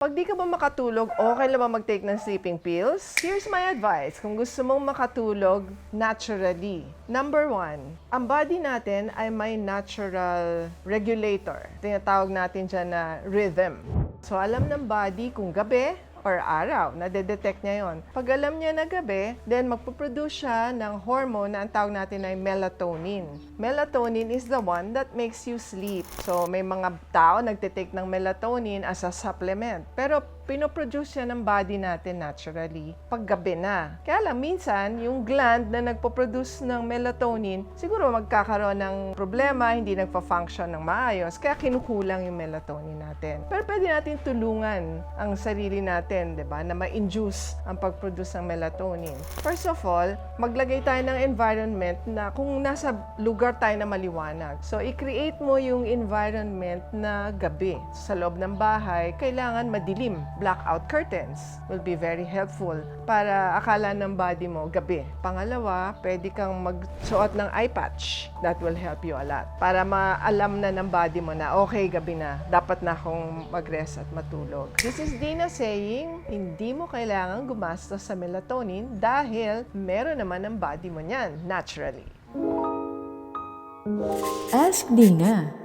Pag di ka ba makatulog, okay lang ba mag-take ng sleeping pills? Here's my advice kung gusto mong makatulog naturally. Number one, ang body natin ay may natural regulator. Tinatawag natin dyan na rhythm. So alam ng body kung gabi or araw, nade-detect niya yon. Pag alam niya na gabi, then magpuproduce siya ng hormone na ang tawag natin ay melatonin. Melatonin is the one that makes you sleep. So may mga tao nagtitake ng melatonin as a supplement. Pero pinoproduce siya ng body natin naturally pag gabi na. Kaya lang, minsan, yung gland na nagpo-produce ng melatonin, siguro magkakaroon ng problema, hindi nagpa-function ng maayos, kaya kinukulang yung melatonin natin. Pero pwede natin tulungan ang sarili natin, di ba, na ma-induce ang pag-produce ng melatonin. First of all, maglagay tayo ng environment na kung nasa lugar tayo na maliwanag. So, i-create mo yung environment na gabi. Sa loob ng bahay, kailangan madilim. Blackout curtains will be very helpful para akala ng body mo gabi. Pangalawa, pwede kang magsuot ng eye patch. That will help you a lot. Para maalam na ng body mo na, okay, gabi na. Dapat na akong mag-rest at matulog. This is Dina saying, hindi mo kailangan gumastos sa melatonin dahil meron naman ang body mo niyan, naturally. Ask Dina.